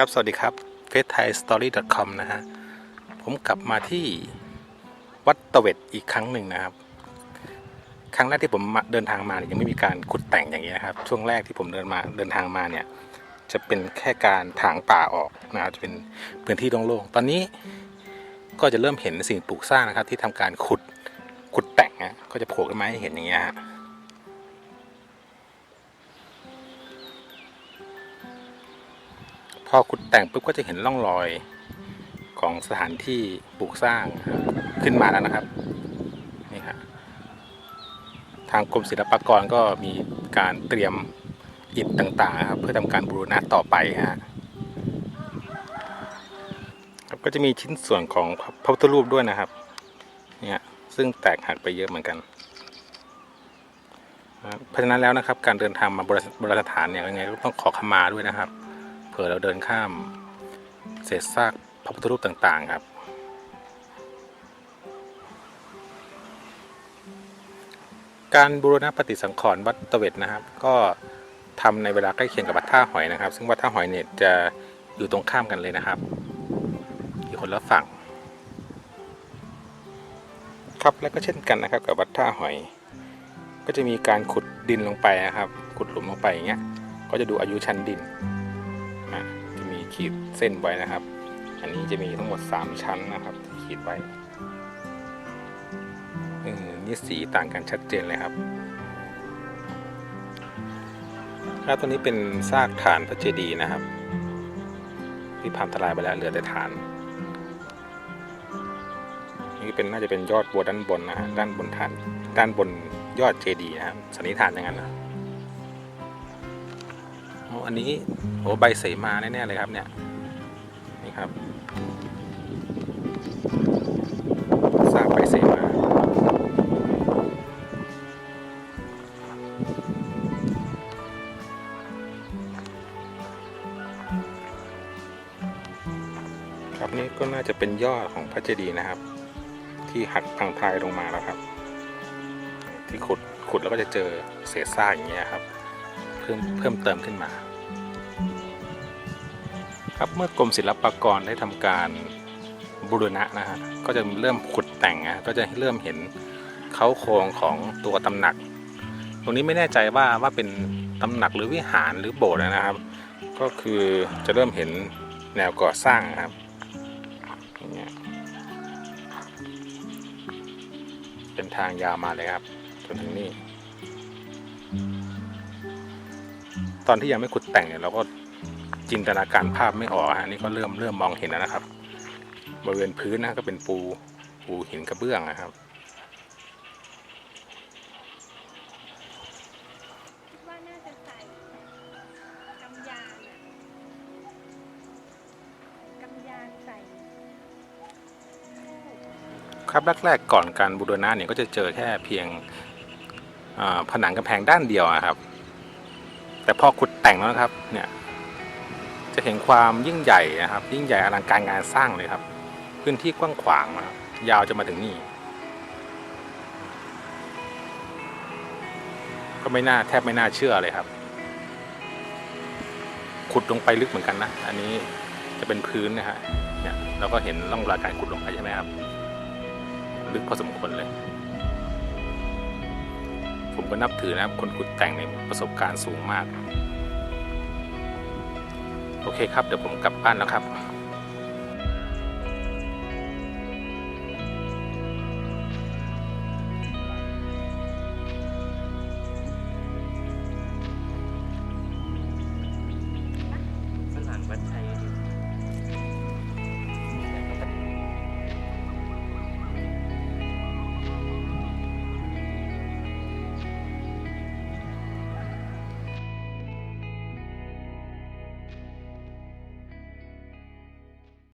ครับ สวัสดีครับ f a c e t h a i s t o r y c o m นะฮะ ผมกลับมาที่วัดตะเวดอีกครั้งหนึ่งนะครับ ครั้งแรกที่ผมมเดินทางมาเนี่ยยังไม่มีการขุดแต่งอย่างนี้นะครับ ช่วงแรกที่ผมเดินมาเดินทางมาเนี่ย จะเป็นแค่การถางป่าออกนะครับจะเป็นพื้นที่โล่งๆ ตอนนี้ก็จะเริ่มเห็นสิ่งปลูกสร้างนะครับ ที่ทำการขุดขุดแต่งนะก็จะโผล่ขึ้นมาให้เห็นอย่างเงี้ยฮะ อขุดแต่งปุ๊บก็จะเห็นร่องรอยของสถานที่ปลูกสร้างขึ้นมาแล้วนะครับนี่ฮะทางกรมศิลปากรก็มีการเตรียมอิฐต่างๆครับเพื่อทำการบูรณะต่อไปฮะครับก็จะมีชิ้นส่วนของพระพุทธรูปด้วยนะครับเนี่ยซึ่งแตกหักไปเยอะเหมือนกันเพราะฉะนั้นแล้วนะครับ การเดินทางมาบราณโบราณสถานเนี่ยยังไงก็ต้องขอขมาด้วยนะครับ เผื่อเราเดินข้าม เศษซากพระพุทธรูปต่างๆครับ การบูรณะปฏิสังขรณ์วัดตะเวดนะครับ ก็ทำในเวลาใกล้เคียงกับวัดท่าหอยนะครับ ซึ่งวัดท่าหอยเนี่ยจะอยู่ตรงข้ามกันเลยนะครับ อยู่คนละฝั่ง ครับและก็เช่นกันนะครับ กับวัดท่าหอย ก็จะมีการขุดดินลงไปนะครับ ขุดหลุมลงไปอย่างเงี้ยก็จะดูอายุชั้นดิน ขีดเส้นไว้นะครับ อันนี้จะมีทั้งหมด 3 ชั้นนะครับที่ขีดไว้เออนี่สีต่างกันชัดเจนเลยครับแล้วตัวนี้เป็นซากฐานพระเจดีย์นะครับ ที่พังทลายไปแล้วเหลือแต่ฐาน นี่เป็นน่าจะเป็นยอดบัวด้านบนนะฮะด้านบนฐาน ด้านบนยอดเจดีย์นะครับสันนิษฐานอย่างนั้นนะ อันนี้โอ้ใบเสมาแน่ๆเลยครับเนี่ยนี่ครับซากใบเสมาครับนี่ก็น่าจะเป็นยอดของพระเจดีย์นะครับ ที่หักพังทลายลงมาแล้วครับ ที่ขุดขุดแล้วก็จะเจอเศษซากอย่างเงี้ยครับ เพิ่มเพิ่มเติมขึ้นมา ครับเมื่อกรมศิลปากรได้ทำการบูรณะนะฮะก็จะเริ่มขุดแต่งนะก็จะเริ่มเห็นเขาโครงของตัวตำหนัก ตรงนี้ไม่แน่ใจว่าว่าเป็นตำหนักหรือวิหารหรือโบสถ์นะครับ ก็คือจะเริ่มเห็นแนวก่อสร้างครับเป็นทางยาวมาเลยครับจนถึงนี่ตอนที่ยังไม่ขุดแต่งเนี่ยเราก็ จินตนาการภาพไม่ออกฮะนี่ก็เริ่มเริ่มมองเห็นแล้วนะครับ บริเวณพื้นนะก็เป็นปูปูหินกระเบื้องนะครับคิดว่าน่าจะใส่กำยานอะกำยานใส่ครับแรกๆก่อนการบูรณะเนี่ยก็จะเจอแค่เพียงอ่าผนังกำแพงด้านเดียวอะครับ แต่พอขุดแต่งแล้วนะครับเนี่ย จะเห็นความยิ่งใหญ่นะครับ ยิ่งใหญ่อลังการงานสร้างเลยครับ พื้นที่กว้างขวางนะครับยาวจะมาถึงนี่ ก็ไม่น่าแทบไม่น่าเชื่อเลยครับ ขุดลงไปลึกเหมือนกันนะ อันนี้จะเป็นพื้นนะฮะเนี่ยเราก็เห็นร่องรอยการขุดลงไปใช่ไหมครับ ลึกพอสมควรเลย ผมก็นับถือนะครับคนขุดแต่งในยประสบการณ์สูงมาก โอเคครับ เดี๋ยวผมกลับบ้านแล้วครับ